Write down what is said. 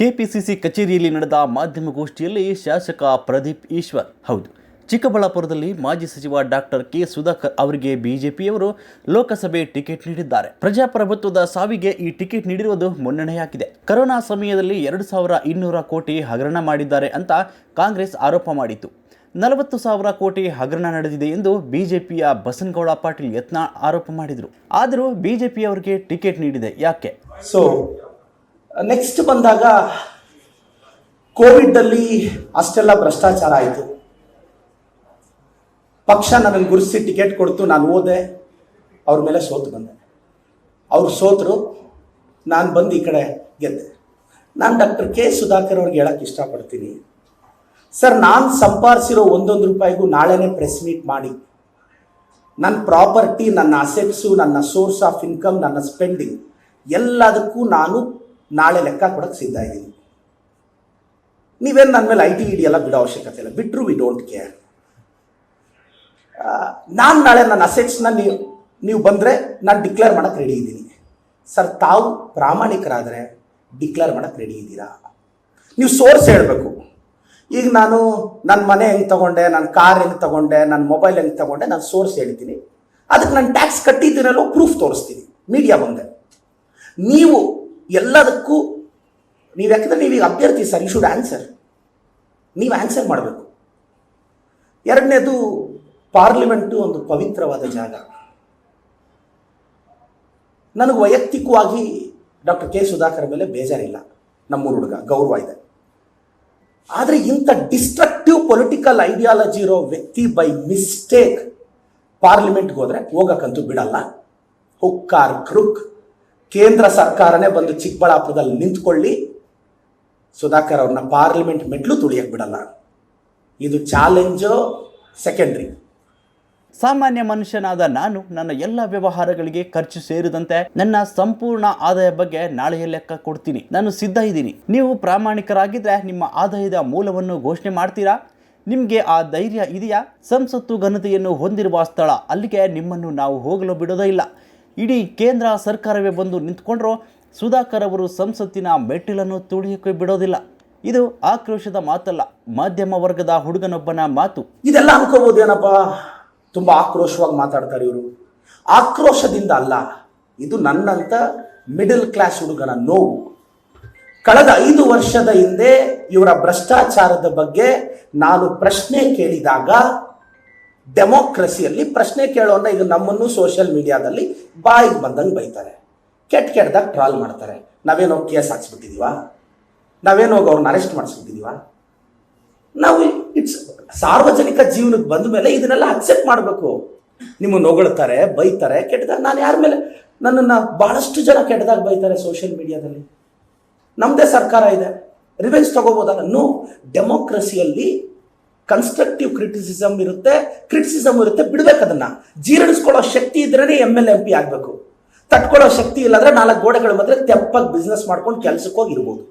KPCC ಕಚೇರಿಯಲ್ಲಿ ನಡೆದ ಮಾಧ್ಯಮಗೋಷ್ಠಿಯಲ್ಲಿ ಶಾಸಕ ಪ್ರದೀಪ್ ಈಶ್ವರ್. ಹೌದು, ಚಿಕ್ಕಬಳ್ಳಾಪುರದಲ್ಲಿ ಮಾಜಿ ಸಚಿವ ಡಾಕ್ಟರ್ ಕೆ. ಸುಧಾಕರ್ ಅವರಿಗೆ ಬಿಜೆಪಿಯವರು ಲೋಕಸಭೆ ಟಿಕೆಟ್ ನೀಡಿದ್ದಾರೆ. ಪ್ರಜಾಪ್ರಭುತ್ವದ ಸಾವಿಗೆ ಈ ಟಿಕೆಟ್ ನೀಡಿರುವುದು ಮುನ್ನಡೆಯಾಗಿದೆ. ಕರೋನಾ ಸಮಯದಲ್ಲಿ ಎರಡು ಸಾವಿರ ಇನ್ನೂರ ಕೋಟಿ ಹಗರಣ ಮಾಡಿದ್ದಾರೆ ಅಂತ ಕಾಂಗ್ರೆಸ್ ಆರೋಪ ಮಾಡಿತು ನಲವತ್ತು ಸಾವಿರ ಕೋಟಿ ಹಗರಣ ನಡೆದಿದೆ ಎಂದು ಬಿಜೆಪಿಯ ಬಸನಗೌಡ ಪಾಟೀಲ್ ಯತ್ನಾಳ್ ಆರೋಪ ಮಾಡಿದರು. ಆದರೂ ಬಿಜೆಪಿಯವರಿಗೆ ಟಿಕೆಟ್ ನೀಡಿದೆ. ಯಾಕೆ? ಸೊ ನೆಕ್ಸ್ಟ್ ಬಂದಾಗ ಕೋವಿಡಲ್ಲಿ ಅಷ್ಟೆಲ್ಲ ಭ್ರಷ್ಟಾಚಾರ ಆಯಿತು. ಪಕ್ಷ ನನಗೆ ಗುರುಸಿ ಟಿಕೆಟ್ ಕೊಡ್ತು, ನಾನು ಓದೆ ಅವ್ರ ಮೇಲೆ ಸೋತು ಬಂದೆ. ಅವ್ರು ಸೋತರು, ನಾನು ಬಂದು ಈ ಕಡೆ ಗೆದ್ದೆ. ನಾನು ಡಾಕ್ಟರ್ ಕೆ ಸುಧಾಕರ್ ಅವ್ರಿಗೆ ಹೇಳಕ್ಕೆ ಇಷ್ಟಪಡ್ತೀನಿ. ಸರ್, ನಾನು ಸಂಪಾದಿಸಿರೋ ಒಂದೊಂದು ರೂಪಾಯಿಗೂ ನಾಳೆನೇ ಪ್ರೆಸ್ ಮೀಟ್ ಮಾಡಿ. ನನ್ನ ಪ್ರಾಪರ್ಟಿ ನನ್ನ ಅಸೆಟ್ಸು ನನ್ನ ಸೋರ್ಸ್ ಆಫ್ ಇನ್ಕಮ್ ನನ್ನ ಸ್ಪೆಂಡಿಂಗ್ ಎಲ್ಲದಕ್ಕೂ ನಾನು ನಾಳೆ ಲೆಕ್ಕ ಕೊಡಕ್ಕೆ ಸಿದ್ಧ ಇದ್ದೀನಿ. ನೀವೇನು ನನ್ನ ಮೇಲೆ ಐ ಟಿ ಇಡಿ ಎಲ್ಲ ಬಿಡೋ ಅವಶ್ಯಕತೆ ಇಲ್ಲ. ಬಿಟ್ಟರು ವಿ ಡೋಂಟ್ ಕೇರ್. ನಾನು ನಾಳೆ ನನ್ನ ಅಸೆಟ್ಸ್ನ ನೀವು ನೀವು ಬಂದರೆ ನಾನು ಡಿಕ್ಲೇರ್ ಮಾಡೋಕ್ಕೆ ರೆಡಿ ಇದ್ದೀನಿ. ಸರ್, ತಾವು ಪ್ರಾಮಾಣಿಕರಾದರೆ ಡಿಕ್ಲೇರ್ ಮಾಡೋಕ್ಕೆ ರೆಡಿ ಇದ್ದೀರಾ? ನೀವು ಸೋರ್ಸ್ ಹೇಳಬೇಕು. ಈಗ ನಾನು ನನ್ನ ಮನೆ ಹೆಂಗೆ ತಗೊಂಡೆ ನನ್ನ ಕಾರ್ ಹೆಂಗೆ ತಗೊಂಡೆ ನನ್ನ ಮೊಬೈಲ್ ಹೆಂಗೆ ತಗೊಂಡೆ, ನಾನು ಸೋರ್ಸ್ ಹೇಳ್ತೀನಿ. ಅದಕ್ಕೆ ನಾನು ಟ್ಯಾಕ್ಸ್ ಕಟ್ಟಿದ್ದೀನಲ್ಲೋ ಪ್ರೂಫ್ ತೋರಿಸ್ತೀನಿ. ಮೀಡಿಯಾ ಬಂದೆ. ನೀವು ಎಲ್ಲದಕ್ಕೂ ನೀವು ಯಾಕಂದ್ರೆ ನೀವೀಗ ಅಭ್ಯರ್ಥಿ ಸರ್ ಯು ಶುಡ್ ಆನ್ಸರ್ ನೀವು ಆನ್ಸರ್ ಮಾಡಬೇಕು. ಎರಡನೇದು ಪಾರ್ಲಿಮೆಂಟು ಒಂದು ಪವಿತ್ರವಾದ ಜಾಗ. ನನಗೆ ವೈಯಕ್ತಿಕವಾಗಿ ಡಾಕ್ಟರ್ ಕೆ ಸುಧಾಕರ್ ಮೇಲೆ ಬೇಜಾರಿಲ್ಲ. ನಮ್ಮೂರು ಹುಡುಗ, ಗೌರವ ಇದೆ. ಆದರೆ ಇಂಥ ಡಿಸ್ಟ್ರಕ್ಟಿವ್ ಪೊಲಿಟಿಕಲ್ ಐಡಿಯಾಲಜಿ ಇರೋ ವ್ಯಕ್ತಿ ಬೈ ಮಿಸ್ಟೇಕ್ ಪಾರ್ಲಿಮೆಂಟ್ಗೆ ಹೋದರೆ ಹೋಗಕ್ಕಂತೂ ಬಿಡಲ್ಲ. ಹುಕ್ಕಾರ್ ಕ್ರುಕ್. ಕೇಂದ್ರ ಸರ್ಕಾರನೇ ಬಂದು ಚಿಕ್ಕಬಳ್ಳಾಪುರದಲ್ಲಿ ನಿಂತ್ಕೊಳ್ಳಿ. ಸುಧಾಕರ್ ಅವ್ರನ್ನ ಪಾರ್ಲಿಮೆಂಟ್ ಮೆಟ್ಲು ತುಳಿಯಕ್ಕೆ ಬಿಡಲ್ಲ. ಇದು ಚಾಲೆಂಜು ಸೆಕೆಂಡ್ರಿ. ಸಾಮಾನ್ಯ ಮನುಷ್ಯನಾದ ನಾನು ನನ್ನ ಎಲ್ಲ ವ್ಯವಹಾರಗಳಿಗೆ ಖರ್ಚು ಸೇರಿದಂತೆ ನನ್ನ ಸಂಪೂರ್ಣ ಆದಾಯ ಬಗ್ಗೆ ನಾಳೆಯ ಲೆಕ್ಕ ಕೊಡ್ತೀನಿ. ನಾನು ಸಿದ್ಧ ಇದ್ದೀನಿ. ನೀವು ಪ್ರಾಮಾಣಿಕರಾಗಿದ್ದರೆ ನಿಮ್ಮ ಆದಾಯದ ಮೂಲವನ್ನು ಘೋಷಣೆ ಮಾಡ್ತೀರಾ? ನಿಮಗೆ ಆ ಧೈರ್ಯ ಇದೆಯಾ? ಸಂಸತ್ತು ಘನತೆಯನ್ನು ಹೊಂದಿರುವ ಸ್ಥಳ ಅಲ್ಲಿಗೆ ನಿಮ್ಮನ್ನು ನಾವು ಹೋಗಲು ಬಿಡೋದೇ ಇಲ್ಲ. ಇಡೀ ಕೇಂದ್ರ ಸರ್ಕಾರವೇ ಬಂದು ನಿಂತ್ಕೊಂಡ್ರು ಸುಧಾಕರ್ ಅವರು ಸಂಸತ್ತಿನ ಮೆಟ್ಟಿಲನ್ನು ತುಳಿಯೋಕೆ ಬಿಡೋದಿಲ್ಲ. ಇದು ಆಕ್ರೋಶದ ಮಾತಲ್ಲ, ಮಾಧ್ಯಮ ವರ್ಗದ ಹುಡುಗನೊಬ್ಬನ ಮಾತು. ಇದೆಲ್ಲ ಅನ್ಕೋಬಹುದು ಏನಪ್ಪ? ತುಂಬ ಆಕ್ರೋಶವಾಗಿ ಮಾತಾಡ್ತಾರೆ ಇವರು. ಆಕ್ರೋಶದಿಂದ ಅಲ್ಲ, ಇದು ನನ್ನಂತ ಮಿಡಲ್ ಕ್ಲಾಸ್ ಹುಡುಗನ ನೋವು. ಕಳೆದ ಐದು ವರ್ಷದ ಹಿಂದೆ ಇವರ ಭ್ರಷ್ಟಾಚಾರದ ಬಗ್ಗೆ ನಾನು ಪ್ರಶ್ನೆ ಕೇಳಿದಾಗ ಡೆಮೋಕ್ರಸಿಯಲ್ಲಿ ಪ್ರಶ್ನೆ ಕೇಳೋನ್ನ ಈಗ ನಮ್ಮನ್ನು ಸೋಷಿಯಲ್ ಮೀಡಿಯಾದಲ್ಲಿ ಬಾಯಿಗೆ ಬಂದಂಗೆ ಬೈತಾರೆ. ಕೆಟ್ಟ ಕೆಟ್ಟದಾಗ ಟ್ರಾಲ್ ಮಾಡ್ತಾರೆ. ನಾವೇನೋ ಕೇಸ್ ಹಾಕ್ಸ್ಬಿಟ್ಟಿದೀವ? ನಾವೇನೋ ಅವ್ರನ್ನ ಅರೆಸ್ಟ್ ಮಾಡಿಸ್ಬಿಟ್ಟಿದೀವ? ನಾವು ಇಟ್ಸ್ ಸಾರ್ವಜನಿಕ ಜೀವನಕ್ಕೆ ಬಂದ ಮೇಲೆ ಇದನ್ನೆಲ್ಲ ಅಕ್ಸೆಪ್ಟ್ ಮಾಡಬೇಕು. ನಿಮ್ಮನ್ನು ಹೊಗಳ್ತಾರೆ, ಬೈತಾರೆ ಕೆಟ್ಟದಾಗ ನಾನು ಯಾರ ಮೇಲೆ ನನ್ನನ್ನು ಬಹಳಷ್ಟು ಜನ ಕೆಟ್ಟದಾಗ ಬೈತಾರೆ ಸೋಷಿಯಲ್ ಮೀಡಿಯಾದಲ್ಲಿ ನಮ್ಮದೇ ಸರ್ಕಾರ ಇದೆ. ರಿವೆಂಜ್ ತಗೋಬೋದಲ್ಲ? ನೋ ಡೆಮೋಕ್ರಸಿಯಲ್ಲಿ ಕನ್ಸ್ಟ್ರಕ್ಟಿವ್ ಕ್ರಿಟಿಸಿಸಮ್ ಇರುತ್ತೆ ಕ್ರಿಟಿಸಿಸಮ್ ಇರುತ್ತೆ, ಬಿಡ್ಬೇಕು ಅದನ್ನ. ಜೀರ್ಣಿಸ್ಕೊಳ್ಳೋ ಶಕ್ತಿ ಇದ್ರೇ ಎಂ ಎಲ್ ಎಂ ಪಿ ಆಗಬೇಕು. ತಟ್ಕೊಳ್ಳೋ ಶಕ್ತಿ ಇಲ್ಲಾಂದ್ರೆ ನಾಲ್ಕು ಗೋಡೆಗಳ ಮಧ್ಯೆ ತೆಪ್ಪಗೆ ಬಿಸ್ನೆಸ್ ಮಾಡ್ಕೊಂಡು ಕೆಲಸಕ್ಕೆ ಹೋಗಿ ಇರ್ಬೋದು.